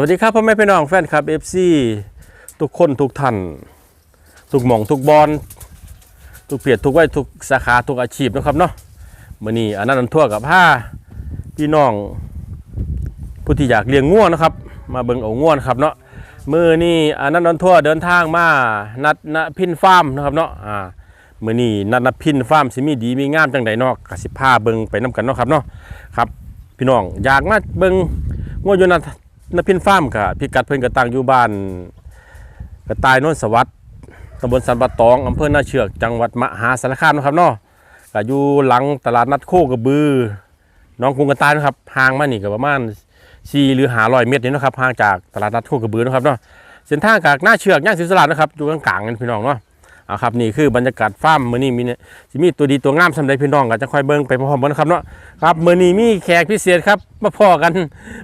วัสดีครับพ่อแม่พี่น้องแฟนคลับ FC ทุกคนทุกท่านทุกหม่องทุกบอลทุกเปียดทุกไวัยทุกสาขาทุกอาชีพนะครับเนาะมือนี้อันนั้นทั่วกับผ้าพี่น้องผู้ที่อยากเลี้ยงง่วนะครับ มาเบิ่งเอาง่วนครับเนาะมือนี้อันนั้นทั่วเดินทางมานัดณพินฟาร์มนะครับเนาะอ่ามือนี้นัดณพินฟาร์มสิมีดีมีงามจังใดเนาะก็สิพาเบิ่งไปนํกันเนาะครับเนาะครับ พี่น้องอยากมาเบิ่งง่วอยู่นัด นพินฟาร์มค่ะ พิกัดเพิ่นก็ตั้งอยู่บ้านกระต่ายโนนสวัสดิ์ตำบลสันปะตองอำเภอนาเชือกจังหวัดมหาสารคามนะครับเนาะก็อยู่หลังตลาดนัดโคกระบือน้องกรุงกระต่ายนะครับห่างมานี่ก็ประมาณ4หรือ500เมตรนี่นะครับห่างจากตลาดนัดโคกระบือนะครับเนาะเส้นทางจากหน้าเชือกย่างศรีสลานะครับอยู่กลางๆกันพี่น้องเนาะ เอาครับนี่คือบรรยากาศฟาร์มมื้อนี้มีเนี่ยสิมีตัวดีตัวงามสำหรับพี่น้องก็จะค่อยเบิ่งไปพร้อมๆกันนะครับเนาะครับมื้อนี้มีแขกพิเศษครับมาพ่อกัน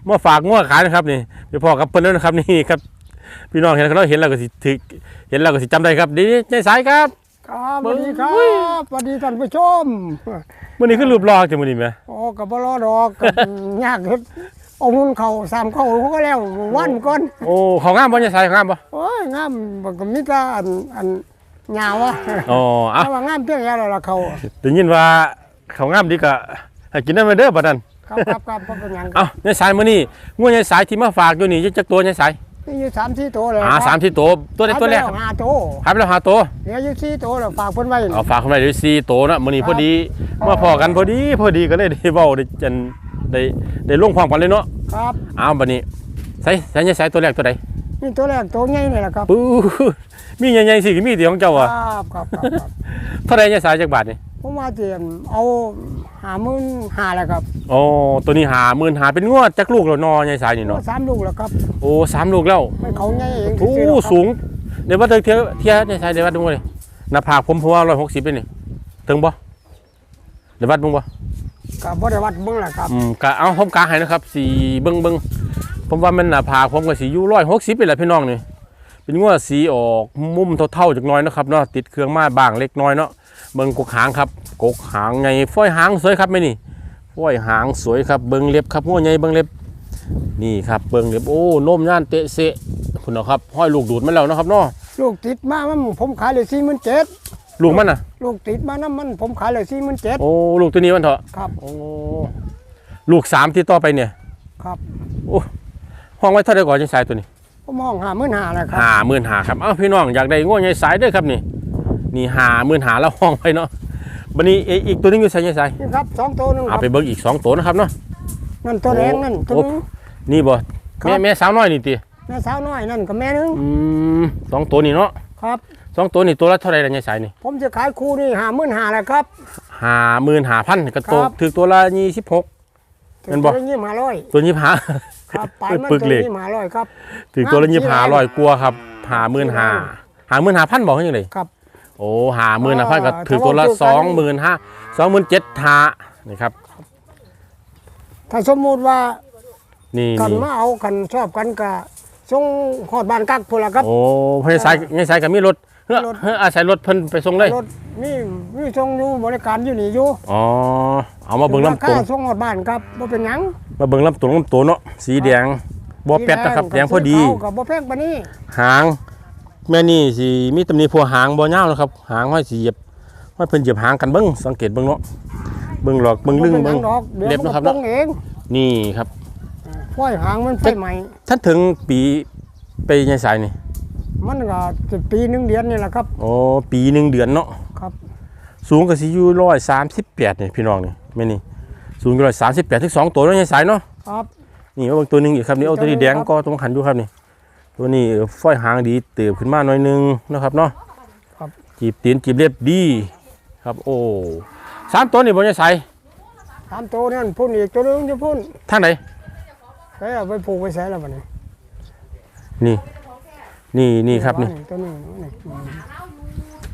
มาฝากง้อขายนะครับนี่ไปพ่อกับเพิ่นแล้วนะครับนี่ครับพี่น้องเห็นเราเห็นแล้วก็สิถึกเห็นแล้วก็สิจำได้ครับดีใจสายครับครับสวัสดีครัเฮ้ยบสวัสดีท่านผู้ชมมื้อนี้คือรูปรอจังมื้อนี้แหมโอ้กับบลอดอกกับยากเฮ็ดเอาหุ่นเข่าสามเข่าเขาก็แล้ววันก่อนโอ้ของงามบ่ใจสายของงามบ่โอ้ยงามมันก็มีแต่อันอัน หยาวะอ๋ออะ แต่ว่างามเพียงแค่ละเขาได้ยินว่าของงามดีก็ให้กินได้มาเด้อบัดนั้นครับครับครับเพราะเป็นหยังเอ้าใจสายมื้อนี้งูใจสายที่มาฝากอยู่นี่จักตัวใจสายนี่อยู่สามสี่ตัวเลยอ่าสามที่ตัวตัวใดตัวแรกครับห้าตัวหายไปแล้วห้าตัว เหลืออยู่สี่ตัวแล้วฝากเพิ่นไว้เอาฝากคนไว้ด้วย4ตัวนะมื้อนี้พอดีมาพอกันพอดีพอดีก็เลยได้เว้าได้จันได้ได้ลงพร้อมกันเลยเนาะครับเอาบัดนี้ใส่ใส่ใจสายตัวแรกตัวใด นี่ตัวแรกตัวใหญ่นี่แหละครับปูมีใหญ่ๆสิมีที่ของเจ้าครัอะบครับครับครับเท่าไรเนี่ยสายจากบาทนี่ผมว่าเตรียมเอาหามื่นหาแล้วครับโอ้ตัวนี้หาหมื่นหาเป็นงวดจากลูกแล้วนอใหญ่สายนี่เนาะสามลูกแล้วครับโอ้สามลูกแล้วไม่เขาใหญ่เองโอ้ซื่อๆหรอกครับสูงเดี๋ยวว่าเทียเทียเนี่ยสายเดี๋ยววัดดูเลยหน้าผากผมเพราะว่าร้อยหกสิบเลยนี่ถึงบ่เดี๋ยววัดมึงบ่ก็บ่ได้วัดเบิ่งแหละครับอืมกะเอาผมกาให้นะครับสีเบิ้งเบิ้ง ผมว่ามันหน้าผากผมก็สีอยู่ร้อยหกสิบเป็นแหละพี่น้องนี่เป็นงวดสีออกมุมเท่าๆจากหน้อยนะครับเนาะติดเครื่องมาบ้างเล็กน้อยเนาะเบิ้งกกหางครับกกหางไงฝ้อยหางสวยครับไหมนี่ห้อยหางสวยครับเบิงเล็บครับหัวใหญ่เบิงเล็บนี่ครับเบิงเล็บโอ้นมย่านเตะเสะคุณนะครับห้อยลูกดูดมาแล้วนะครับเนาะลูกติดมามันผมขายเลยสี่หมื่นเจ็ดลูกมันน่ะ ลูกติดมานั้นมันผมขายเลยสี่หมื่นเจ็ดโอ้ลูกตัวนี้มันเถอะครับโอ้ลูกสามที่ต่อไปเนี่ยครับ ห้องไว้เท่าไหร่ก่อนยังสายตัวนี้ผมห้องหาหมื่นหาแล้วครับห้าหมื่นหาครับเอ้าพี่น้องอยากได้ง่วงใหญ่สายเด้วยครับนี่นี่ห้าหมื่นหาแล้วห้องไว้เนาะบันนี้เออีกตัวนึงอยู่ใส่ใหญ่สายนี่ครับสองตัวหนึงคเอารับไปเบิ่งอีกสองตัวนะครับเนาะนั่นตัวแดงนั่นตัวโอ้นึงนี่บ่ครับแม่แม่สาวน้อยนี่ตีแม่สาวน้อยนั่นกับแม่นึงอืมสองตัวนี่เนาะครับสองตัวนี่ตัวละเท่าไหร่ละใหญ่สายนี่ผมจะขายคู่นี่หาหมื่นหาแล้วครับห้าหมื่นห้าพันกระโตกครับถือตัวละยี่สิบหก เห็นบ่ตัวละยี่สิบห้าร้อยตัวยี่สิบห้าครับปลายมันปึกตัวเหล็ละกยี่สิบห้าร้อยครับถือตัวละน้ำยี่สิบห้าที่ไหนร้อยกลัวาครับหาหมื่นห้าหาหมื่นห้าพันบอกให้ยังไงครับโอ้หาหมื่นห้าพันก็อ่าถือตัวละถ้าว่าสองหมื่นห้าสองหมื่นเจ็ดหานี่ครับ ถ้าสมมุติว่านี่กันนี่มาเอากันชอบกันก็ส่งฮอดบ้านกักพุ่นละครับโอ้เพื่อนสายเพื่อนสายกับมีรถเฮ้อรถเฮ้ออาศัยรถเพิ่นไปส่งเลยรถมีมีส่งอยู่บริการอยู่นี่อยู่อ๋อเอามาเบิ่งลำตัวราคาส่งฮอดบ้านครับบ่เป็นหยังมาเบิ่งลำตัวลำตัวเนาะสีแดงบัวเป็ดนะครับแดงพอดีก็บ่แพงปานนี้หางแม่นี่สิมีตำหนิพวกหางบ่ยาวนะครับ หางห้อยสิเหยียบห้อยเพิ่นเหยียบหางกันเบิ่งสังเกตเบิ่งเนาะเบิ่งหลอกเบิ่งลึงบ่ป็นหเบิ่ยังงดอกเดี๋ยวเล็บมันเนาะคก็รับปเนาะงเองนี่ครับฝ้อยหางมันไฟใหม่ท่านถึงปีไปยังสายนี่ มันก็จะปีหนึงเดือนนี่แหละครับ โอ้ปีหนึ่งเดือนเนาะครับ สูงก็สิอยู่ร้อยสามสิบแปดนี่พี่น้องนี่แม่นี่สูงร้อยสามสิบแปดถึงสองตัวแล้วยังสายเนาะครับนี่เอาเบิ่งตัวหนึงอีกครับนี่เอาตัวนี้ตัวแดนี้งครับก็ตรงขันอยู่ครับนี่ ตัวนี้ฝ้อยหางดีเติบขึ้นมาหน่อยหนึงนะครับเนาะครับจีบตีนจีบเล็บดีครับ โอ้สามตัวนี่บนยังสายตามตัวนั่นพุ่นอีกตัวหนึงจะพุ่นท่างไหนใส่เอาไปผูกไว้ใส่แล้วบัดนี้นี่ นี่นี่ครับนี่ตัวนี้นี่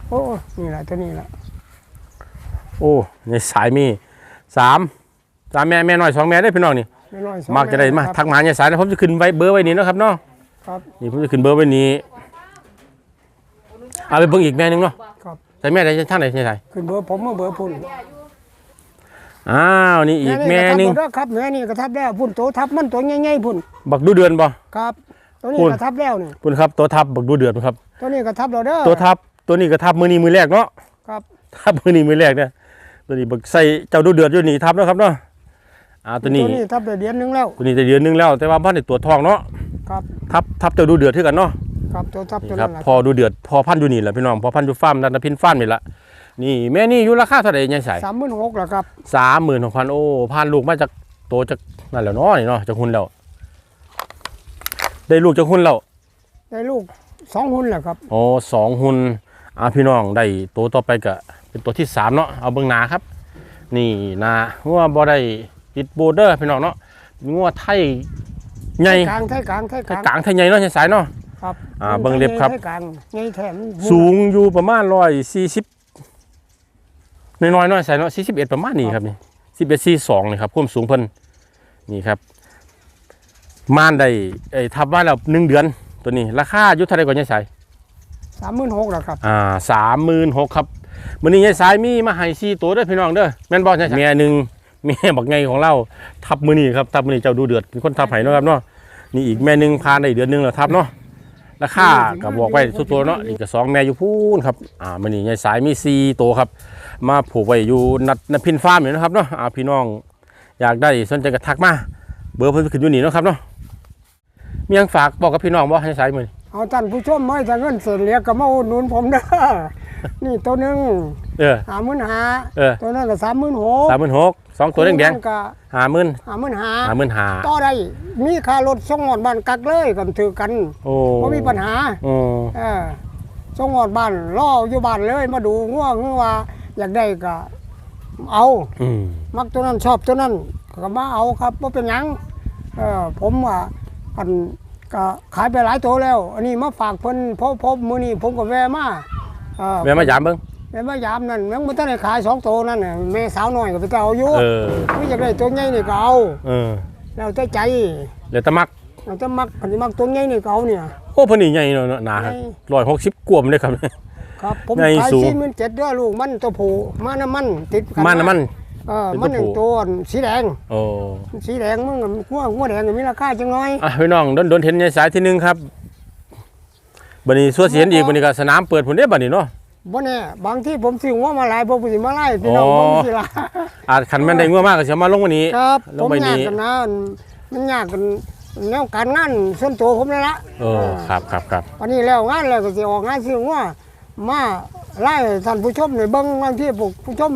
โอ้นี่แหละตัวนี้แหละโอ้ในสายมีสามสามแม่แม่น้อยสองแม่ได้อพี่น้องนี่ไม่น้อยสองมักจะได้มาครับทักมาเนี่ยสายนะผมจะขึ้นไว้เบอร์ไว้นี้เนาะครับเนาะครับนี่ผมจะขึ้นเบอร์ไว้นี้เอาไปเบิ่งอีกแม่หนึงเนาะครับใส่แม่ได้ทางไหนใช่ใช่ขึ้นเบอร์ผมมาเบอร์พุ่นอ้าวนี่อีกแม่หนึงก็ทับแล้วครับแม่นี่ก็ทับแล้วพุ่นโตทับมันตัวใหญ่ๆพุ่นบักดูเดือนบ่ครับ ตัวนี้พุ่นก็ทับแล้วนี่คุณครับตัวทับบักดูเดือนครับ ตัวนี้ก็ทับแล้วเด้อตัวทับตัวนี้ก็ทับมือนี้มือแรกเนาะครับทับมือนี้มือแรกเนี่ยตัวนี้บักใส่เจ้าดูเดือดอยู่นี่ทับเนาะครับเนาะอ่าตัวนี้ตัวนี้ทับได้เดือนหนึงแล้วตัวนี้จะเดือนหนึงแล้ว แต่ว่าพ่อในตัวจทองเนาะครับทับทับเจ้าดูเดือดที่กันเนาะครับตัวทับตัวนี่ครันั้บนแหละพอดูเดือดพอพันธุ์อยู่นี่แหละพี่น้องพอพันธุ์อยู่ฟาร์มนันทพินฟาร์มนี่ละนี่แม่นี่อยู่ราคาเท่าไหร่ยังใส่สามหมื่นหกแล้วครับสามหมื่นหกพันโอ้พันลูกมาจากโตจากนั่นแหละเนาะนี่เนาะจากหุ่นแล้ว ได้ลูกจากหุ่นแล้วได้ลูกสองหุ่นแหละครับโอ้สองหุ่นอ่าพี่น้องได้โตต่อไปก็เป็นตัวที่สามเนาะเอาเบิ่งหนาครับ นี่นางัวบ่ได้ติดโบเดอร์พี่น้องเนาะงัวไทยใหญ่กลางไทยกลางไทยไทยกลางไทยใหญ่เนาะใช่สายเนาะ ครับอ่าเบิ่งเล็บครับ ไทยกลางใหญ่แถมสูงอยู่ประมาณร้อยสี่สิบน้อยๆน้อยใส่เนาะสี่สิบเอ็ดประมาณนี้ครับนี่สิบเอ็ดสี่สองนี่ครับความสูงเพิ่นนี่ครับ ม่านได้ไอ้ทับว่าแล้วหนึ่งเดือนตัวนี้ ราคาอยู่เท่าไรก่อนยายสายสามหมื่นหกแล้วครับ อ่าสามหมื่นหกครับมื้อนี้ยายสายมีมาให้สี่ตัวเด้วยพี่น้องเด้อแม่นบ่ยายสายแม่หนึ่งแม่บักไงของเราทับมื้อนี้ครับทับมื้อนี้เจ้าดูเดือดเป็นคนทับให้เนาะครับเนาะนี่อีกแม่หนึ่งพานได้เดือนหนึงแล้วทับเนาะราคาก็บอกไว้ทุกตัวเนาะนี่ก็สองแม่อยู่พูนครับอ่ามันนี่ยายสายมีสี่ตัวครับ มาผูกไว้อยู่นัดนพินฟาร์มอยู่นะครับเนาะอ่าพี่น้อง อยากได้สนใจก็ทักมาเบอร์เพิ่นขึ้นอยู่นี่เนาะครับเนาะ มีหยังฝากบอกกับพี่น้องบ่ให้สายมือนี้เอาท่านผู้ชมไม่ถ้าเงินเสียเหลียก็มาอุดหนุนผมเด้อ นี่ตัวหนึ่งเออหาหมื่นหาเออ ตัวนั้นก็สามหมื่นหกสามหมื่นหกสองตัวแดงก็ๆห้าหมื่นหาหมื่นหาห้าหมื่นห้าต่อได้มีค่ารถส่งหอดบ้านกักเลยกันถือกันโอ้บ่มีปัญหา โอ้เออส่งหอดบ้านรออยู่บ้านเลยมาดูง่วงว่าอยากได้ก็เอา อืม มักตัวนั้นชอบตัวนั้นก็มาเอาครับว่าเป็นหยังเออผมว่า อันก็ขายไปหลายตัวแล้ว อันนี้มาฝากเพิ่นพบพบมื้อนี้ผมก็แวะมาเออแม่มายามเบิ่งแม่มายามนั่นยังบ่ทันได้ขายสองตัวนั่นน่ะแม่สาวน้อยก็ไปเอาอยู่เออไม่อยากได้ตัวใหญ่นี่ก็เอาเออแล้วแต่ใจเหลือแตะมักเราจะมักอันนี้มักตัวใหญ่นี่ก็เอาเนี่ย โอ้เพิ่นนี่ใหญ่เนาะหนาครับใหญ่ร้อยหกสิบกว่ามันเลยครับครับผมใหญ่ขายสูงสี่หมื่นเจ็ดด้วยลูกมันตัวผู้มาน้ำมันติดกัมันน้ำมัน เออเป็นมันหนึ่งตัวผู้ตัวสีแดง โอ้สีแดงมึงกับหัวหัวแดงก็มีราคาจังน้อยอะพี่น้องโดนโดนเห็นยายสายที่หนึงครับบัดนี้ส่วนเสียนอีกบัดนี้ก็สนามเปิดพุ่นเด้บัดนี้เนาะบ่แน่บางที่ผมซื้อหัวมาหลายผมสิมาไล่พี่น้องอ๋อผมสิละอาจคันแม่นได้งัวมากก็สิเอามาลงวันนี้ครับลผงมไปยากนี้กันนะมันยากกันแนวการงานส่วนตัวผมเลยละเออครับครับครับวันนี้แล้วงานแล้วก็สิออกงานซื้อหัวมาไล่ท่านผู้ชมในเบิ่งบางที่พวกผู้ชม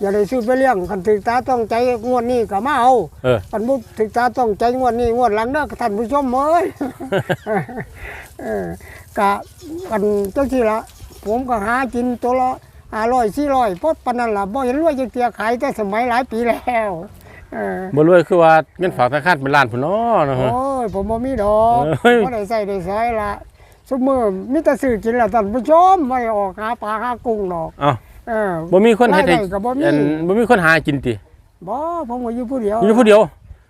อย่าได้ซื้อไปเลี้ยงคันถึกตาต้องใจงวดนี้ก็มาเอาเออ คันบ่ถึกตาต้องใจงวดนี้งวดหลังเด้อท่านผู้ชมเอ้ย เออกะกันเจ้าที่ละผมก็หากินตัวละห้าร้อยสี่ร้อยพดปานนั้นล่ะบ่เห็นรวยจักเตียขายแต่สมัยหลายปีแล้วเออ บ่รวยคือว่าเงินฝากธนาคารเป็นล้านพุ่นเนาะนะฮะ โอ้ย ผมบ่มีดอกเฮ้ย บ่ได้ใส่ได้ซอยละซุมื้อมีแต่ซื้อกินละท่านผู้ชมไม่ได้ออกหาปลาหากุ้งดอก เอ้า เออบ่มีคนเฮ็ดให้รายได้ก็บ่มี อันบ่มีคนหากินติบ่ผมก็อยู่ผู้เดียวอยู่ผู้เดียว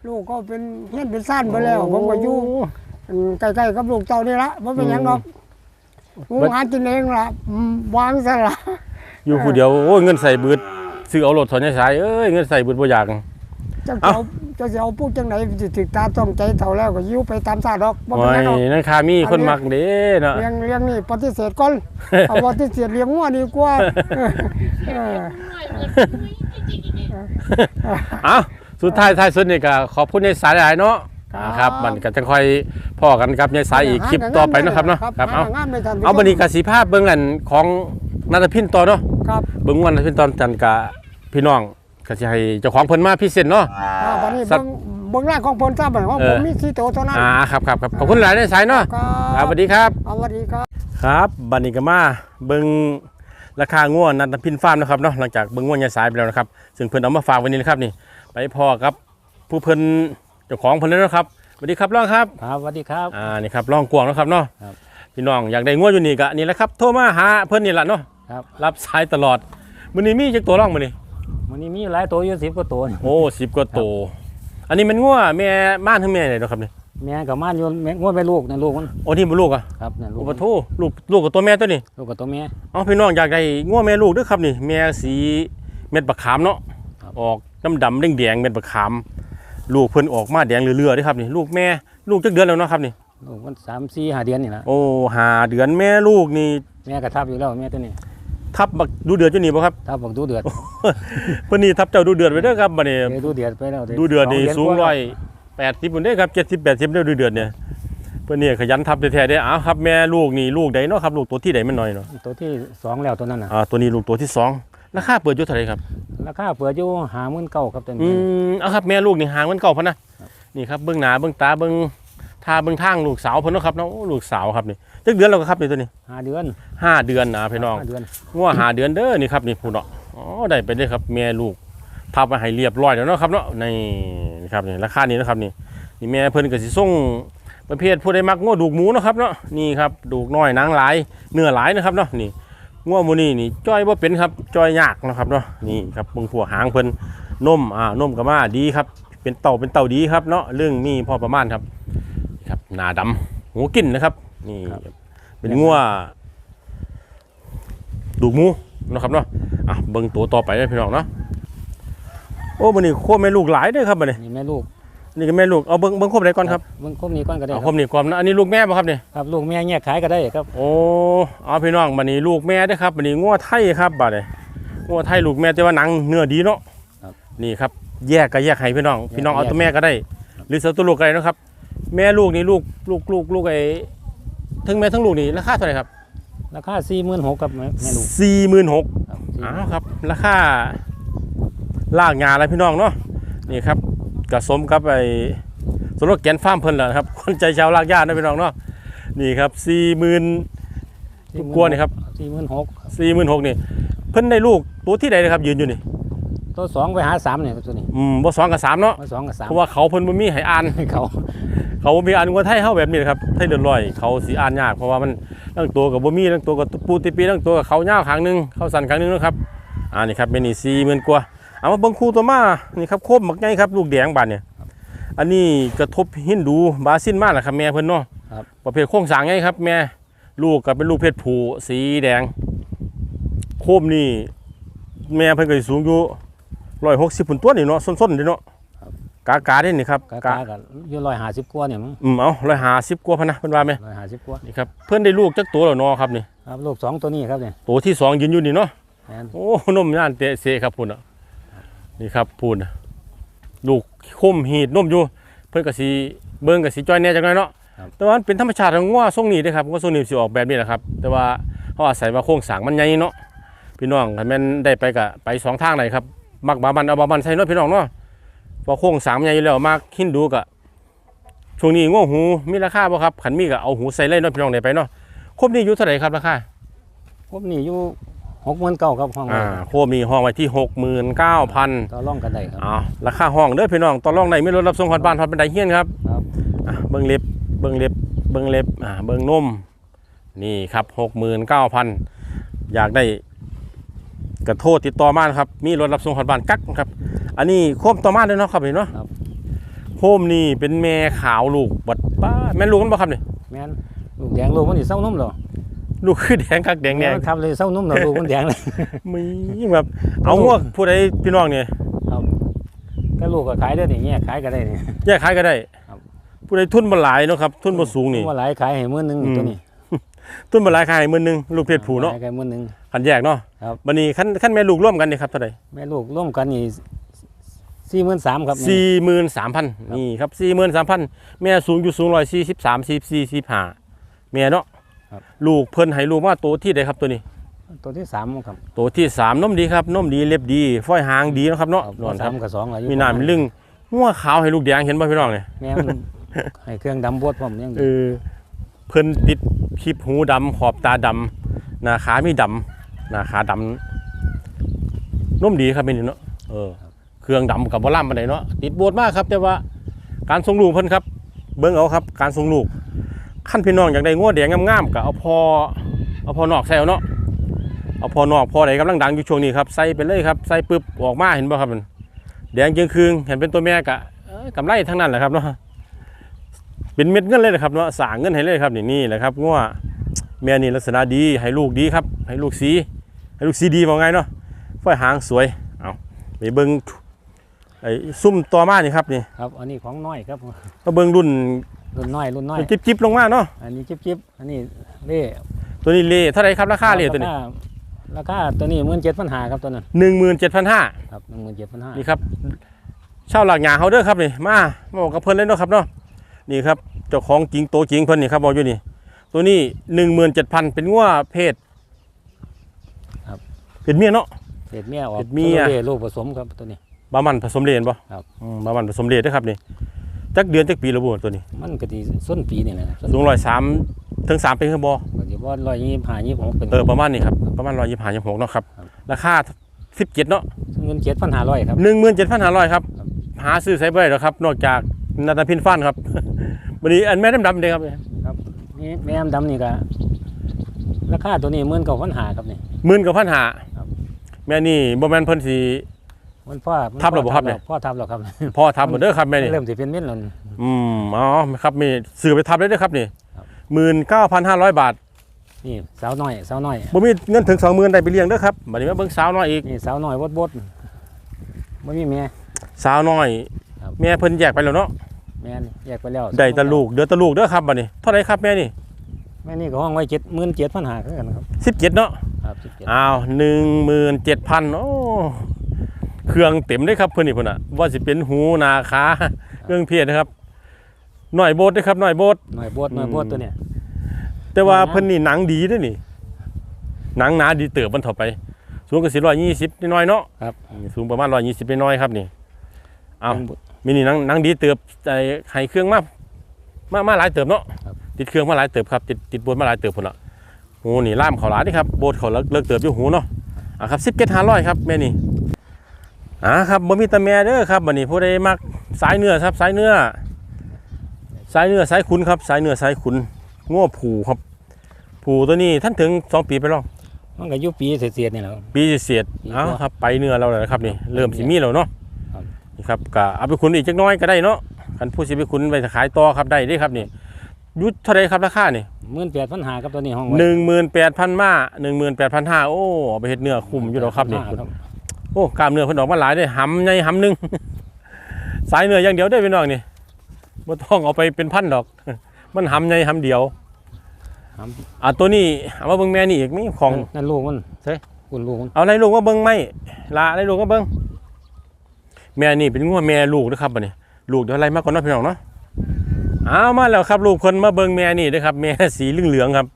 ลูกก็เป็นเฮียนเป็นซ่านไปแล้ว ผมก็อยู่อืมใกล้ๆกับลูกเต่านี่ละบ่เป็นหยังดอกงูหากินเองล่ะอืมวางซะละอยู่ผู้เดียวโอ้ยเงินใส่บืดซื้อเอารถถอนยายสายเอ้ยเงินใส่บืดบ่อยากเจ้าเอ้าเจ้าเจ้าสิเอาพูดจังไหนสิถึกตาต้องใจเท่าแล้วก็อยู่ไปตามซาดอกบ่โอ้เป็นหยยังดอกนั่นค่ามีคนมักเด้เนาะ เลี้ยงเลี้ยงนี่ปฏิเสธก่อนเอาปฏิเสธเลี้ยงงัวดีกว่าเออเอ้าสุดท้ายท้ายสุดนี่ก็ขอบคุณยายสายหลายเนาะอ่าครับ มันก็จะค่อยพ่อกันครับยายสายอีกคลิปต่อไปเนาะครับเนาะครับเอาหงานไม่ทันเอาบัดนี้ก็สิภาพเบิ่งอันของนัทพินต่อเนาะครับเบิ่งวันนัทพินตอนจันกะพี่น้อง ก็สิให้เจ้าของเพิ่นมาพิเศษเนาะ อ่าบัดนี้สัเบิ่ตว์ งเบิ่งแรกของเพิ่นทราบของเอผอมมีสี่ตัวเท่านั้นอ่าครับครับครับขอบคุณหลายยายสายเนาะคครัรับบสวัสดีครับ เอาสวัสดีครับ ครับบันนี้ก็มาเบิ่งราคาง่วนันทพินฟาร์มนะครับเนาะหลังจากเบิ่งง่วยายสายไปแล้วนะครับ ซึ่งเพิ่นเอามาฝากไว้นี่นะครับนี่ไปพอครับผู้เพิ่นเจ้าของเพิ่นแล้วนะครับสวัสดีครับร่องครับครับสวัสดีครับ อ่านี่ครับร่องกวางนะครับเนาะครับพี่น้องอยากได้ง่วอยู่นี่ก็นี่แหละครับโทรมาหาเพิ่นนี่แหละเนาะครับ รับสายตลอดมื้อนี้มีจักตัวร่องมื้อนี้ วันนี้มีหลายตัวอยู่สิบกว่าตัวโอ้10กว่าตัวอันนี้มันง่วแม่บ้านทั้งแม่เลยเนาะครับนี่แม่กับม่านอยู่แม่งวดไปลูกนะลูกมันโอ้นี่บ่ลูกอะครับเนี่ยลูโอ้กปะโทลูกลูกกับตัวแม่ตัวนี้ลูกกับตัวแม่ เอาพี่น้องอยากได้ง่วแม่ลูกเด้วยครับนี่แม่สีเม็ดบักขามเนาะครับ ออกดำดำๆแดงๆเป็นบักขาม ลูกเพิ่นออกมาแดงเรื่อยๆเด้อครับนี่ลูกแม่ลูกจักเดือนแล้วเนาะครับนี่ลูกมันสามสี่ห้าเดือนนี่นะโอ้หาเดือนแม่ลูกนี่ แม่กระทับอยู่แล้วแม่ตัวนี้ ทับบักดูเดือดอยู่นี่บ่ครับทับบอกดูเดือดเพิ่นนี่ทับเจ้าดูเดือดไว้เด้อครับบัดนี้ เดี๋ยวดูเดือดไปแล้วดูเดือดนี่สสูงกว่าร้อยแปดสิบคนได้ครับเจ็ดสิบแปดสิบได้ดูเดือดเนี่ยเพื่อนเนี่ยขยันทับแท้ๆได้อ้าวครับแม่ลูกนี่ลูกใดเนาะครับลูกตัวที่ใดมันน้อยเนาะตัวที่สองแล้วตัวนั้นน่ะอ่าตัวนี้ลูกตัวที่สองราคาเปิดอยู่เท่าไหร่ครับราคาเปิดอยู่หาหมื่นเก้าครับตัวอืนี้มเอาครับแม่ลูกนี่หางมันเก่าพันนะนี่ครับเบื้องหน้าเบื้องตาเบื้อง ทาเบื้องทางลูกสาวเพิ่นเนาะครับเนาะโอ้ลูกสาวครับนี่จักเดือนแล้วก็ครับนี่ตัวนี้ห้าเดือนห้าเดือนนะพี่น้องห้าเดือนงัวหาเดือนเด้อนี่ครับนี่ผู้เนาะอ๋อได้ไปได้อครับแม่ลูกทับมาให้เรียบร้อยแล้วเนาะครับเนาะนี่นี่ครับนี่ราคานี้นะครับนี่นี่แม่เพิ่นก็สิส่งประเภทผู้ใดมักงัวดูกหมูเนาะครับเนาะนี่ครับดูกน้อยหนังหลายเนื้อหลายนะครับเนาะนี่งัวหมูนี่นี่จ้อยบ่เป็นครับจ้อยยากนะครับเนาะนี่ครับเบิ่งผัวหางเพิ่นนมอ่านมก็มาดีครับ เป็นเต่าเป็นเต่าดีครับเนาะเรื่องมีพอประมาณครับ ครับหน้าดำหูกินนะครับนี่เป็นงัวดูกหมูเนาะครับเนาะอะเบิ่งตัวต่อไปเลยพี่น้องเนาะโอ้มันนี่โคบแม่ลูกหลายเด้อครับบัดนี้นี่แม่ลูกนี่ก็แม่ลูกเอาเบิ่งเบิ่งโคบไหนก่อนครับเบิ่งคมนี้ก่อนก็ได้เอาคโครับบนี่ก่อนนะอันนี้ลูกแม่ป่ะครับเนี่ยครับลูกแม่แยกขายก็ได้ครับโอ้เอาพี่น้องบัดนี้ลูกแม่เด้อครับบัดนี้งัวไทยครับบัดนี้งัวไทยลูกแม่แต่ว่าหนังเนื้อดีเนาะนี่ครับแยกก็แยกให้พี่น้อง พี่น้องเอาตัวแม่ก็ได้ หรือเอาตัวลูกก็ได้เนาะครับ แม่ลูกนี่ลูกลูกลูกลูกไอ้ทั้งแม่ทั้งลูกนี่ราคาเท่าไหร่ครับราคาสี่หมื่นหกครับแม่แม่ลูกสี่หมื่นหกครับอ้าวครับ ราคาลากงานอะไรพี่น้องเนาะนี่ครับกระสมกับไอ้สมรสแกนฟาร์มเพิ่นแหละครับคนใจชาวลากญาตินะพี่น้องเนาะนี่ครับสี่หมื่นกลัวนี่ครับสี่หมื่นหกสี่หมื่นหกนี่ เพิ่นได้ลูกตัวที่ใดนะครับยืนอยู่นี่ตัวสองไปหาสามเนี่ยครับตัวนี้อืมบ่สองกับสามเนาะมาสองกับสามเพราะว่าเขาเพิ่นบ่มีให้อ่านเขา เขาบ่มีอ่านว่าไทยเฮาแบบนี้นะครับไทยเดือดร้อยเขาสิอ่านยากเพราะว่ามันทั้งตัวกับบ่มีทั้งตัวกับปูติปีทั้งตัวกับเขายาวข้างหนึงเขาสั้นข้างหนึงนะครับอ่านี่ครับเป็นนี่40,000กว่าเอามาเบิ่งคู่ตัวมานี่ครับโคบหมักใหญ่ครับลูกแดงบาดเนี่ยอันนี้กระทบฮินดูบาซินมากแหละครับแม่เพิ่นเนาะครับประเภทโครงสร้างไงครับแม่ลูกก็เป็นลูกเพศผู้สีแดง โคมนี่แม่เพิ่นก็สิสูงอยู่160พุ่นตัวนี่เนาะส้นๆนี่เนาะ กากาๆเด้นี่ครับกากากับอยู่ร้อยห้าสิบกว่าเนี่ยมั้งอืมเอา150กว่าพะนะเพิ่นว่าไหมร้อยห้าสิบกว่านี่ครับเพื่อนได้ลูกจักตัวแล้วเนาะครับนี่ครับลูกสองตัวนี้ครับเนี่ยตัวที่สองยืนอยู่นี่เนาะแม่นโอ้นมย่านเตะเสครับพูนอะนี่ครับพูนน่ะลูกคมหีดนมอยู่ เพื่อนก็สีเบิ้งก็สีจ้อยแหน่จังเลยเนาะแต่ว่ามันเป็นธรรมชาติของงัวทรงนี้เด้อครับงัวทรงนี้สิออกแบบนี้แหละครับ แต่ว่าเขาอาศัยว่าโครงสร้างมันใหญ่เนาะพี่น้องถ้าแม่นได้ไปก็ไปสองทางไหนครับมักบาบันเอาบาบันใส่เนาะพี่น้องเนาะเพอโครงสร้างมันใหญ่อยู่แล้วมากหินดูก็ช่วงนี้งัวหูมีราคาบ่ครับขันมีก็เอาหูใส่เลยเนาะพี่น้องได้ไปเนาะครบนี้อยู่เท่าไหร่ครับราคาผมนี่อยู่หกหมื่นเก้าครับห้องอ่าโคมีห้องไว้ที่69,000ต่อร่องกันได้ครับอ่าราคาห้องเด้อพี่น้องต่อรองได้ไม่ลดรับส่งฮอดบ้านฮอดบันไดเฮียนครับครับอะเบิ่งเล็บเบิ่งเล็บเบิ่งเล็บอ่าเบิ่งนมนี่ครับ69,000อยากได้กระโทษติดต่อมานะครับ มีรถรับส่งฮอดบ้านกักครับ อันนี้โคมต่อมาเลยเนาะครับนี่เนาะครับ โคมนี่เป็นแม่ขาวลูกบัดป้าแม่นลูกมันบ่ครับนี่แม่นลูกแดงลูกมันนี่เศร้านุ่มเหรอลูกคือแดงคักแดงแดงมันทำเลยเศร้านุ่มเหรอลูกมันแดงเลยมียิ่งแบบเอางวกผู้ใดพี่น้องเนี่ยครับก็ลูกก็ขายได้นี่แยกขายก็ได้นี่แยกขายก็ได้ครับผู้ใดทุนบ่หลายเนาะครับทุนบ่สูงนี่ว่าหลายขายให้หมื่นหนึงนี่อืมตัวนี้ทุนบ่หลายขายหมื่นหนึงลูกเพชรผูเนาะขายให้หมื่นหนึงคันแยกเนาะครับบัดนี้คันคันแม่ลูกร่วมกันนี่ครับเท่าใดแม่ลูกร่วมกันนี่ สี่หมื่นสามครับ43,000นี่ครับ43,000แม่สูงอยู่สูง143 44 45แม่เนาะครับลูกเพิ่นให้ลูกมาโตที่ใดครับตัวนี้ตัวที่สามครับโตที่สามนมดีครับนมดีเล็บดีฝ้อยหางดีเนาะครับเนาะครับนอนคสารับมกับสองอายุมีหน้ามีลึงหัวขาวให้ลูกแดงเห็นบ่พี่น้องเนี่ยแม่มันให้เครื่องดำบวชผมยังเออเพิ่นติดคลิปหูดำขอบตาดำหน้าขามีดำหน้าขาดำนุ่มดีครับเป็นเนาะเออ เครื่องดำกับบ่ล่ามปานใดเนาะติดโบดมากครับ แต่ว่าการทรงลูกเพิ่นครับ เบิ่งเอาครับ การทรงลูกขั้นพี่น้องอยากได้งัวแดงงามๆก็เอาพอเอาพอนอกใส่เอาเนาะเอาพอนอกพอใดกำลังดังอยู่ช่วงนี้ครับใส่ไปเลยครับใส่ปึ๊บออกมาเห็นบ่ครับมันแดงเจียงคืงเห็นเป็นตัวแม่กะเอ้ยกำไรทั้งนั้นแหละครับเนาะเป็นเม็ดเงินเลยนะครับเนาะสร้างเงินให้เลยครับนี่นี่แหละครับงัวแม่นี่ลักษณะดีให้ลูกดีครับ ให้ลูกสีให้ลูกสีดีว่าไงเนาะฝ้อยหางสวยเอาไปเบิ้ง ไอ้ซุ่มตัวมานี่ครับนี่ครับ อันนี้ของน้อยครับมาเบิ่งรุ่นรุ่นน้อยรุ่นน้อยจิบจิบๆลงมาเนาะอันนี้จิ๊บจิ๊บอันนี้เล่ตัวนี้เลเท่าไหรครับราคาเลตัวนี้ราคาราคาตัวนี้มื่นเจ็ดพันหาครับตัวนั้นหนึ่งหมื่นเจ็ดพันห้าครับหนึ่งหมื่นเจ็ดพันห้านี่ครับเช่าหลักหยาเขาเด้อครับนี่มามาบอกกับเพิ่นเลยเนาะครับเนาะนี่ครับเจ้าของจริงโตวจริงเพิ่นนี่ครับบอกอยู่นี่ ตัวนี้หนึ่งหมื่นเจ็ดพันเป็นงัวเพศเป็นเมียเนาะเด็ดเมียออกเด็ดเมียตัวล่ลูกผสมครับตัวนี้ บามันผสมเลนบ่ครับอืมบามันผสมเลนเด้อครับนี่จักเดือนจักปีและบ่ตัวนี้มันก็ดีส้นปีนี่แหละสูงร้อยสามถึงสามเป็นคือบ่ก็จะว่าร้อยยี่สิบห้ายี่สิบหกเป็นเออประมาณนี้ครับประมาณร้อยยี่สิบห้ายี่สิบหกเนาะครับครับราคาสิบเจ็ดเนาะเงินเจ็ดพันห้าร้อยครับหนึ่งหมื่นเจ็ดพันห้าร้อยครับครับหาซื้อใช้บ่ได้หรอกครับ นอกจากนาตาพินฟันครับวันนี้อันแม่ดำๆเด้ครับครับนี่แม่มดำนี่ก็ราคาตัวนี้หมื่นเก้าพันหาครับนี่หมื่นกับพันหาครับแม่นี่บ่แม่นเพิ่นสิ มันพ่อมันทับแล้วบ่ครับเนี่ย พ่อทับแล้วครับพ่อทำหมดเด้อครับแม่นี่ เริ่มสิเป็นเม็ดแล้วนี่ อืมอ๋อครับมีซื้อไปทับได้เด้อครับนี่ครับ หมื่นเก้าพันห้าร้อยบาทนี่สาวน้อยสาวน้อย บ่มีเงินถึงสองหมื่นได้ไปเลี้ยงเด้อครับบัดนี้มาเบิ่งสาวน้อยอีกนี่สาวน้อยบดบดไม่มีแม่ สาวน้อยครับ แม่เพิ่นแยกไปแล้วเนาะแม่นี่แยกไปแล้วได้แตะลูกเดือแตะลูกเด้อครับบัดนี้เท่าไหร่ครับแม่นี่แม่นี่ก็ห้องไว้เจ็ดหมื่นเจ็ดพันหาคือกันครับ สิบเจ็ดเนาะครับสิบเจ็ดอ้าวหนึ่งหมื่นเจ็ดพันโอ้ เครื่องเต็มเลยครับเพื่อนนี่พุ่นอะว่าสิเป็นหูนาคาเครื่องเพียรนะครับหน่อยโบดด้วยครับหน่อยโบดหน่อยบดหน่อยบดตัวเนี้ยแต่ว่าหน่อยนะเพิ่นนี่หนังดีด้วยนี่ หนังหนาดีเติบมันเถาไป สูงกว่าสิร้อยยี่สิบน้อยๆเนาะครับสูงประมาณร้อยยี่สิบน้อยๆครับนี่เอาเป็นบุมินี่หนังหนังดีเติบไอ้ไห้เครื่องมามา มาหลายเติบเนาะครับติดเครื่องมาหลายเติบครับ ติดติดโบดมาหลายเติบพุ่นละหูนี่ล่ามเขาหลายนี่ครับโบดเขาเลิกเลิกเติบอยู่หูเนาะอะครับสิบเก็ดห้าร้อยครับแม่นี่ อ่าครับบ่มีแตะแม่เด้อครับบัดนี้ผู้ใดมักสายเนื้อครับสายเนื้อสายเนื้อสายขุนครับ สายเนื้อสายขุนง้อผูครับ ผูตัวนี้ท่านถึงสองปีไปหรอมันก็อยุปีเสียดๆนี่แหละครับ ปีเศษปีๆเอ้ากว่าครับไปเนื้อเราแล้วนะครับนี่เริ่มสิมีแล้วเนาะครับนี่ครับก็เอาไปขุนอีกจักหน้อยก็ได้เนาะคันผู้สิไปขุนไปขายต่อครับได้เด้ครับนี่อยุทธเท่าไรครับราคานี่ หมื่นแปดพันหาครับตัวนี้ห้องไว้หนึ่งหมื่นแปดพันมาหนึ่งหมื่นแปดพันห้าโอ้เอาไปเฮ็ดเนื้อคุ้มอยู่แล้วครับนี่ครับ โอ้กล้ามเนื้อเพิ่นออกมาหลายได้หำใหญ่หำหนึงสายเนื้ออย่างเดียวได้อพี่น้องนี่บ่ต้องเอาไปเป็นพันดอก มันหำใหญ่หำเดียวครับอะตัวนี้เอามาเบิ่งแม่นี่อีกมีของนั่นลูกมันใช่คุณลูกมันเอาอะไรลูกมาเบิ่งไหมลาอะไรลูกมาเบิ่งแม่นี่เป็นงัวแม่ลูกนะครับบัดนี้ ลูกเดี๋ยวอะไรมาก่อนเนาะพี่น้องเนาะเอามาแล้วครับลูกคนมาเบิ่งแม่นี่เด้อครับ แม่สีเหลืองๆครับ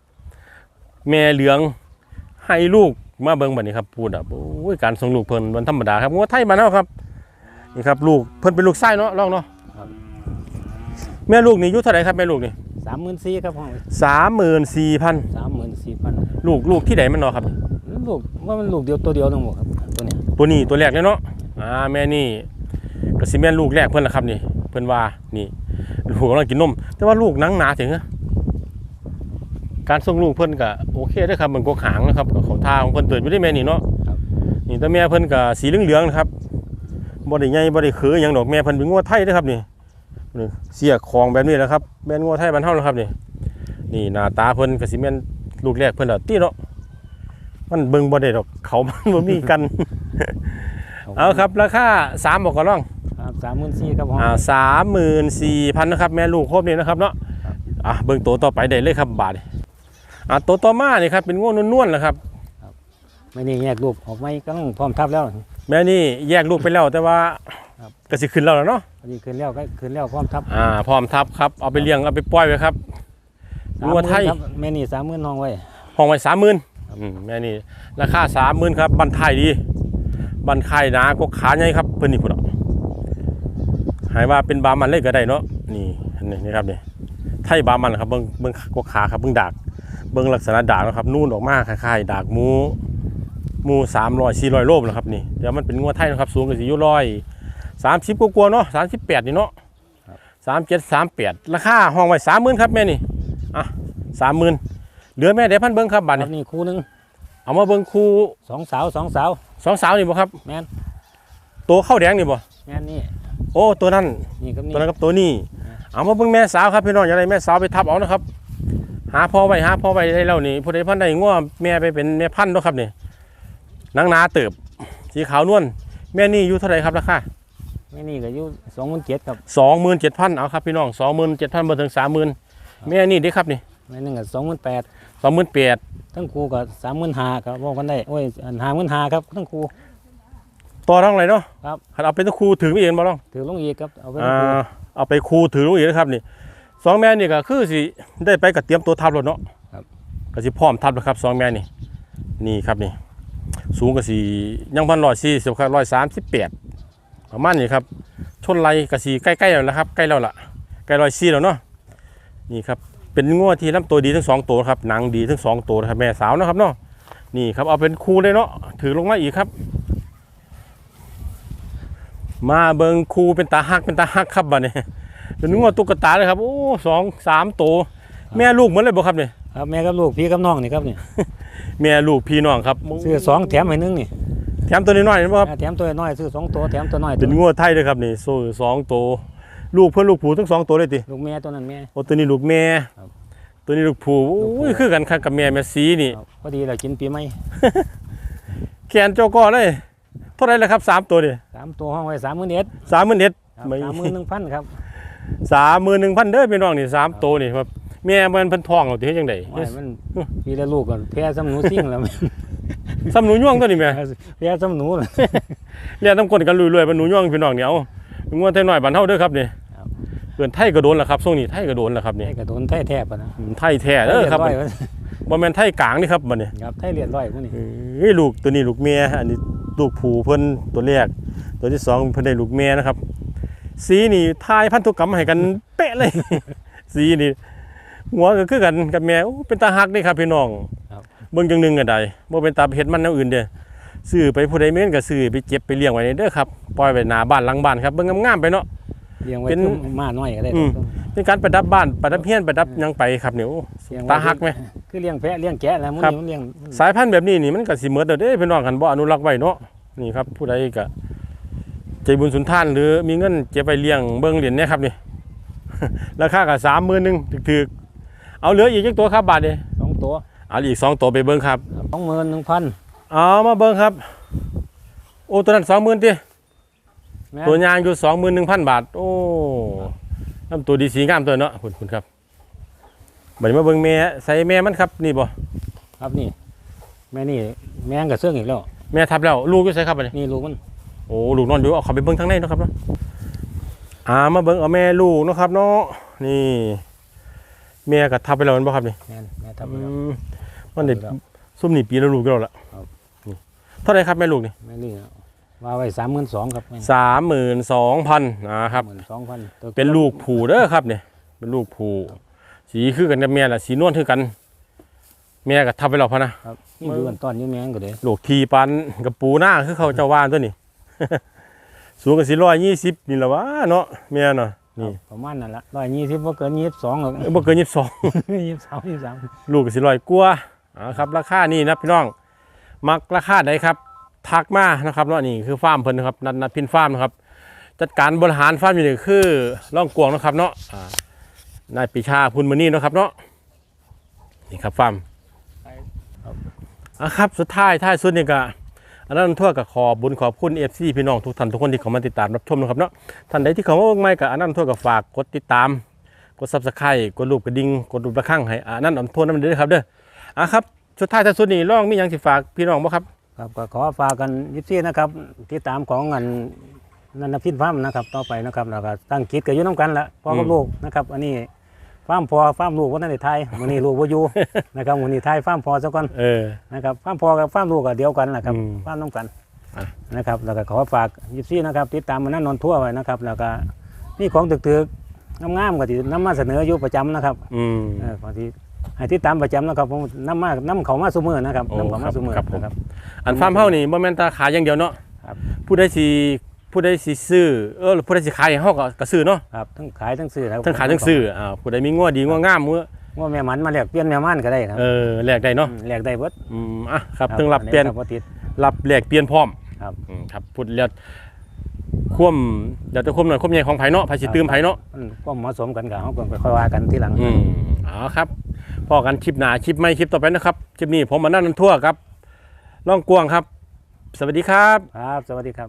แม่เหลืองให้ลูก มาเบิ่งบัดนี้ครับพูดอะโอ้ยการส่งลูกเพิ่นมันธรรมดาครับงัวไทยบ้านเฮาครับนี่ครับลูกเพิ่นเป็นลูกไส้เนาะลองเนาะแม่ลูกนี่อายุเท่าไหร่ครับแม่ลูกนี่สามหมื่นสี่ครับห้องสามหมื่นสี่พันสามหมื่นสี่พันลูกลูกที่ไหนมันเนาะครับลูกว่ามันลูกเดียวตัวเดียวนึงหมดครับตัวเนี้ยตัวนี้ตัวแรกเลยเนาะอ่าแม่นี่ก็สิแม่นลูกแรกเพิ่นละครับนี่ เพิ่นว่านี่ลูกกำลังกินนมแต่ว่าลูกหนังหนาถึงอะ การส่งลูกเพิ่นก็โอเคเด้อครับมันกกหางนะครับก็เขาทาของเพิ่นเติดอยู่ได้แม่นี่เนาะนี่แต่แม่เพิ่นก็สีเหลืองๆนะครับบ่ได้ใหญ่บ่ได้เขือหยังดอกแม่เพิ่นเป็นงัวไทยเด้อครับนี่นี่เสียคองแบบนี้แหละครับแม่นงัวไทยบ้านเฮาแล้วครับนี่นี่หน้าตาเพิ่นก็สิแม่นลูกแรกเพิ่นล่ะติเนาะมันเบิ่งบ่ได้ดอกเขามันบ่มีกัน เอาครับราคาสามบอกก่อนล่องครับสามหมื่นสี่ครับห้องอ่าสามหมื่นสี่พันนะครับแม่ลูกครบนี่นะครับเนาะครับอะเบิ่งตัวต่อไปได้เลยครับบาทนี่ อะตัวต่อมานี่ครับเป็นง่วงนวลๆนะครับ ไม่นี่แยกลูกออกไม่ก็ต้องพร้อมทับแล้ว แม่นี่แยกลูกไปแล้วแต่ว่าครับ ก็สิขึ้นแล้วล่ะเนาะอันนี้คืนแล้วก็คืนแล้วพร้อมทับอ่าพร้อมทับครับเอาไปเลี้ยงเอาไปปล่อยไว้ครับงัวไทยครับแม่นี่สามหมื่นห้องไว้ห้องไว้สามหมื่นแม่นี่ราคาสามหมื่นครับบันไทยดี บันไข่หนากกขาใหญ่ครับเพิ่นนี่พุ่นเนาะหายว่าเป็นบามันเลยก็ได้เนาะนี่อันนี่นี่ครับนี่ไทยบามันครับเบิ่งเบิ่งกกขาครับเบิ่งดาก เบิ่งลักษณะดากนะครับ นู่นออกมาคล้ายๆดากหมูหมูสามร้อยสี่ร้อยโลนะครับนี่เดี๋ยวมันเป็นงัวไทยนะครับ สูงกันสิอยู่ร้อยสามสิบกว่าๆเนาะสามสิบแปดนี่เนาะสามเจ็ดสามแปดราคาห้องไว้สามหมื่นครับแม่นี่อะสามหมื่นเหลือแม่เดี๋ยวพันเบิ้งครับบัตรครับนี่คู่หนึงเอามาเบิ้งคู่สองสาวสองสาวสองสาวนี่บ่ครับแม่นตัวข้าวแดงนี่บ่แม่นนี่โอ้ตัวนั้นนี่ครับนี่ตัวนั้นกับตัวนี้ เอามาเบิ่งแม่สาวครับพี่น้องอย่าได้แม่สาวไปทับเอานะครับ หาพ่อไว้หาพ่อไว้ได้แล้วนี่ผู้ใดพันใดง่วแม่ไปเป็นแม่พันธุ์เนาะครับนี่นางนาเติบ สีขาวนวลแม่นี่อยู่เท่าไหร่ครับราคาแม่นี่ก็อยู่สองหมื่นเจ็ดครับสองหมื่นเจ็ดพันเอาครับพี่น้องสองหมื่นเจ็ดพันมาถึงสามหมื่นแม่นี่เด้ครับนี่แม่นึงก็สองหมื่นแปดสองหมื่นแปดทั้งครูก็สามหมื่นห้าครับบอกกันได้โอ้ยห้าหมื่นห้าครับทั้งครู ต่อรองอะไรเนาะครับ คันเอาเป็นตะครูถือไม่เองบ่ต้องถือลงอีกครับเอาไปอ่าทั้งครูเอาไปครูถือลงอีกนะครับนี่ สองแม่นี่ก็คือสิได้ไปกับเตรียมตัวทับรถเนาะครับก็สิพร้อมทับแล้วครับสองแม่นี่นี่ครับนี่ สูงก็สิยังพันร้อยสี่สิบครับร้อยสามสิบแปดประมาณนี้ครับ ชนไหลก็สิใกล้ๆแล้วนะครับ ใกล้แล้วล่ะใกล้ร้อยสี่แล้วเนาะนี่ครับเป็นงัวที่ลำตัวดีทั้งสองตัวครับหนังดีทั้งสองตัวนะครับแม่สาวนะครับเนาะนี่ครับเอาเป็นครูเลยเนาะถือลงมาอีกครับ มาเบิงครูเป็นตาฮักเป็นตาฮักครับบัดนี้ เป็นงัวตุ๊กตาเลยครับ โอ้สองสามตัวแม่ลูกเหมือนเลยบ่ครับเนี่ยครับแม่กับลูกพี่กับน้องนี่ครับนี่แม่ลูกพี่น้องครับซื้อสองแถมให้หนึงนี่แถมตัวน้อยๆเห็นบ่ครับแถมตัวน้อยซื้อสองตัวแถมตัวน้อยเป็นงัวไทยด้วยครับนี่โซ่สองตัวลูกเพื่อนลูกผูทั้งสองตัวเลยติลูกแม่ตัวนั้นแม่โอ้ตัวนี้ลูกแม่ครับตัวนี้ลูกผูโอ้ยลูกผู้คือกันครับกับแม่แม่สีนี่ครับพอดีเรากินปีใหม่แขนเจ้าก้อเลยเท่าไหรแล้วครับสามตัวนี่สามตัวห้องไว้สามหมื่นเอ็ดสามหมื่นเอ็ดสามหมื่นหนึ่งพันครับ สามหมื่นหนึ่งพันเด้อพี่น้องนี่สามตัวนี่ครับแม่มันเพิ่นท้องเอาที่เฮ็ดจังไดว่ามันปีละลูกก็แพ้ซ้ำหนูซิ่งแล้วซ้ำหนูย่วงตัวนี้แม่แพ้ซ้ำหนูเลยเรียนน้ำก้นกันรวยๆเป็นหนูย่องพี่น้องเนี่ยเอางัวไทยน้อยบ้านเฮาเด้อครับนี่ครับเพื่อนไทยก็โดนแล้วครับช่วงนี้ไทยก็โดนแล้วครับนี่ไทยกระโดนไทยแทบอะนะไทยแท้เด้อครับไทยเลียดร้อยบ่แม่นไทยกลางนี่ครับบัดนี้ครับไทยเลียดร้อยพวกนี้เฮ้ยลูกตัวนี้ลูกเมียอันนี้ลูกผูเพิ่นตัวแรกตัวที่สองเพิ่นได้ลูกเมียนะครับ สีนี่ทายพันธุกรรมให้กันเป๊ะเลย สีนี่หัวก็คือกันกับแม่โอ้เป็นตาฮักเด้ครับพี่น้องเบิ่งจังหนึงก็ได้บ่เป็นตาเฮ็ดมันแนวอื่นเด้อซื้อไปผู้ใดเม่นก็ซื้อไปเก็บไปเลี้ยงไว้เด้อครับปล่อยไว้หน้าบ้านหลังบ้านครับเบิ่งงามๆไปเนาะเลี้ยงไว้เป็นทุ่งมาน้อยก็ได้อืมเป็นการประดับบ้านประดับเฮียนประดับหยังไปครับนี่โอ้เลี้ยงไว้ตาฮักไหมคือเลี้ยงแพะเลี้ยงแกะแล้วมันครับนี่มันเลี้ยงสายพันธุ์แบบนี้นี่มันก็สิเหมือนเด้อเด้พี่น้องกันบ่อนุรักษ์ไว้เนาะนี่ครับผู้ใดก็ ใจบุญสุนทานหรือมีเงินเก็บไว้เลี้ยงเบิ่งเหรียญเนี่ยครับนี่ราคาก็สามหมื่นหนึ่งถึกๆเอาเหลืออีกจักตัวครับบาทนี่สองตัวเอาอีกสองตัวไปเบิ่งครับสองหมื่นหนึ่งพันเอามาเบิ่งครับ โอ้ตัวนั้นสองหมื่นติตัวยางอยู่สองหมื่นหนึ่งพันบาท โอ้ลำตัวดีสีงามตัวเนาะคุณคุณครับบัดนี้มาเบิ่งแม่ใส่แม่มันครับนี่บ่ครับนี่ แม่นี่แม่งกับเสื้องอีกแล้ว แม่ทับแล้ว ลูกอยู่ใส่ครับบัดนี้นี่ลูกมัน โอ้ลูกนอนอยู่เอาเขาไปเบิ้งทางในเนาะครับเนาะอ่ามาเบิ้งเอาแม่ลูกเนาะครับ เนาะนี่แม่ก็ทับไปแล้วแมันบ่ครับนี่แม่นแม่ทำอืแล้ว มมันเด็ดทับไปแล้วซุ่มนี่ปีแล้วลูกแล้วล่ะครับ นี่เท่าไหรครับแม่ลูกนี่แม่นี่ว่าไว้สามหมื่นสองครับสามหมื่นสองพันนะครับ หมื่นสองพันเป็นลูกผูเด้อครับเนี่ยเป็นลูกผูสีคือกันกับแม่ล่ะสีนวลคือกัน แม่ก็ทับไปแล้วพะนะ ครับนี่ดูกันตอนอยูแมงก็เด้ลูกทีปันกับปูหน้าคือเขาเจ้าว่านตัวนี้ สูงกับสี่ร้อยยี่สิบนี่แหละวะเนาะแม่เนาะนี่ประมาณนั่นละร้อยยี่สิบว่าเกินยี่สิบสองหรอกเอ้ยบ่เกินยี่สิบสองยี่สิบสามยี่สิบสามลูกก็สิลอยกลัวอ่าครับราคานี่นะพี่น้อง มักราคาใดครับทักมานะครับเนาะนี่คือฟาร์มเพิ่นนะครับนัดนัดพินฟาร์มนะครับ จัดการบริหารฟาร์มอยู่นี่คือร่องกวางนะครับเนาะอ่านายปิชาพุนมณีเนาะครับเนาะนี่ครับฟาร์มอะครับสุดท้ายท้ายสุดนี่ก็ อันนั้นทั่วกับขอบบุญขอบคุณเอฟซีพี่น้องทุกท่านทุกคนที่เข้ามาติดตามรับชมนะครับเนาะท่านใดที่เข้ามาลงใหม่ก็อันนั้นทั่วกับฝากกดติดตาม กดซับสไครต์กดรูปกระดิ่งกดรูประฆังให้อ่านั่นอันทวนนั้นเด้อครับเด้ออะครับสุดท้ายท้ายสุดนี่ร้องมีหยังสิฝากพี่น้องบ่ครับครับก็ขอฝากกันยิบซี่นะครับที่ตามของอันนันทพินฟามนะครับต่อไปนะครับแล้วก็ตั้งคิดกับยุ่น้ำกันละพ่อกับลูกนะครับ อันนี้ ฟาร์มพอฟาร์มลูกวันนั้นได้ไทยวันนี้ลูกว่าอยู่ นะครับวันนี้ไทยฟาร์มพอซะก่อนเออนะครับฟาร์มพอกับฟาร์มลูกก็เดียวกันแหละครับอืมฟาร์มน้ำกันอะนะครับแล้วก็ขอฝากยิบซี่นะครับติดตามมันนั่นนอนทั่วไว้นะครับ แล้วก็นี่ของตึกๆงามๆก็ที่นำมาเสนออยู่ประจำนะครับอืมเออบางทีให้ติดตามประจำนะครับผมนำมานำเขามาซุมือนะครับโอ้นำเขามาซุมือครับผมนะครับอันฟาร์มเฮานี่บ่แม่นแตาขายอย่างเดียวเนาะครับผู้ใดสิ ผู้ใดสิซื้อเออผู้ใดสิขายให้เฮาก็ก็ซื้อเนาะครับทั้งขายทั้งซื้อนะครับทั้งขายทั้งซื้ออ่าผู้ใดมีงัวดีงัวงามงัวว่าแม่มันมาแลกเปลี่ยนแม่มันก็ได้ครับเออแลกได้เนาะแลกได้เบิดอืมอะครับถึงรับเปลี่ยนอัครับบ่ติดรับแลกเปลี่ยนพร้อมครับอืมครับพูดแล้วควมเดี๋ยวจะควมหน่อยควมใหญ่ของไผเนาะไผสิตื่มไผเนาะมันก็เหมาะสมกันกับเขาก็ค่อยว่ากันทีหลังอืมเอ๋อครับพอกันคลิปหน้าคลิปใหม่คลิปต่อไปนะครับคลิปนี้ผมมานั่นทั่วครับล่องกวางครับ สวัสดีครับครับ สวัสดีครับ